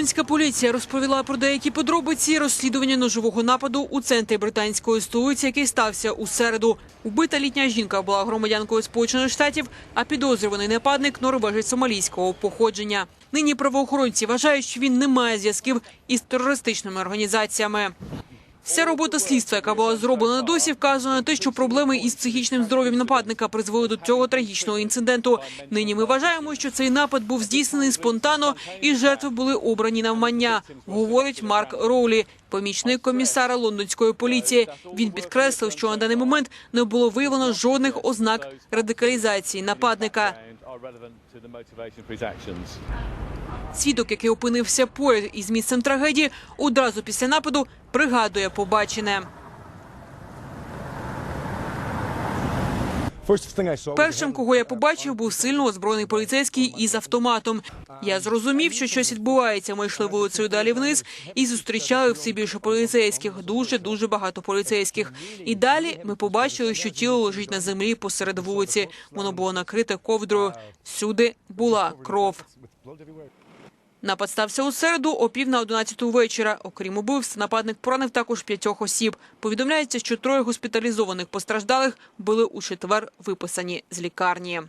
Лондонська поліція розповіла про деякі подробиці розслідування ножового нападу у центрі британської столиці, який стався у середу. Убита літня жінка була громадянкою Сполучених Штатів, а підозрюваний нападник норвежець сомалійського походження. Нині правоохоронці вважають, що він не має зв'язків із терористичними організаціями. Вся робота слідства, яка була зроблена досі, вказує на те, що проблеми із психічним здоров'ям нападника призвели до цього трагічного інциденту. Нині ми вважаємо, що цей напад був здійснений спонтанно і жертви були обрані навмання, говорить Марк Роулі, помічник комісара лондонської поліції. Він підкреслив, що на даний момент не було виявлено жодних ознак радикалізації нападника. Свідок, який опинився поряд із місцем трагедії, одразу після нападу пригадує побачене. Першим, кого я побачив, був сильно озброєний поліцейський із автоматом. Я зрозумів, що щось відбувається. Ми йшли вулицею далі вниз і зустрічали все більше поліцейських. Дуже дуже багато поліцейських. І далі ми побачили, що тіло лежить на землі посеред вулиці. Воно було накрите ковдрою. Всюди була кров. Напад стався у середу о пів на одинадцяту вечора. Окрім убивств, нападник поранив також п'ятьох осіб. Повідомляється, що троє госпіталізованих постраждалих були у четвер виписані з лікарні.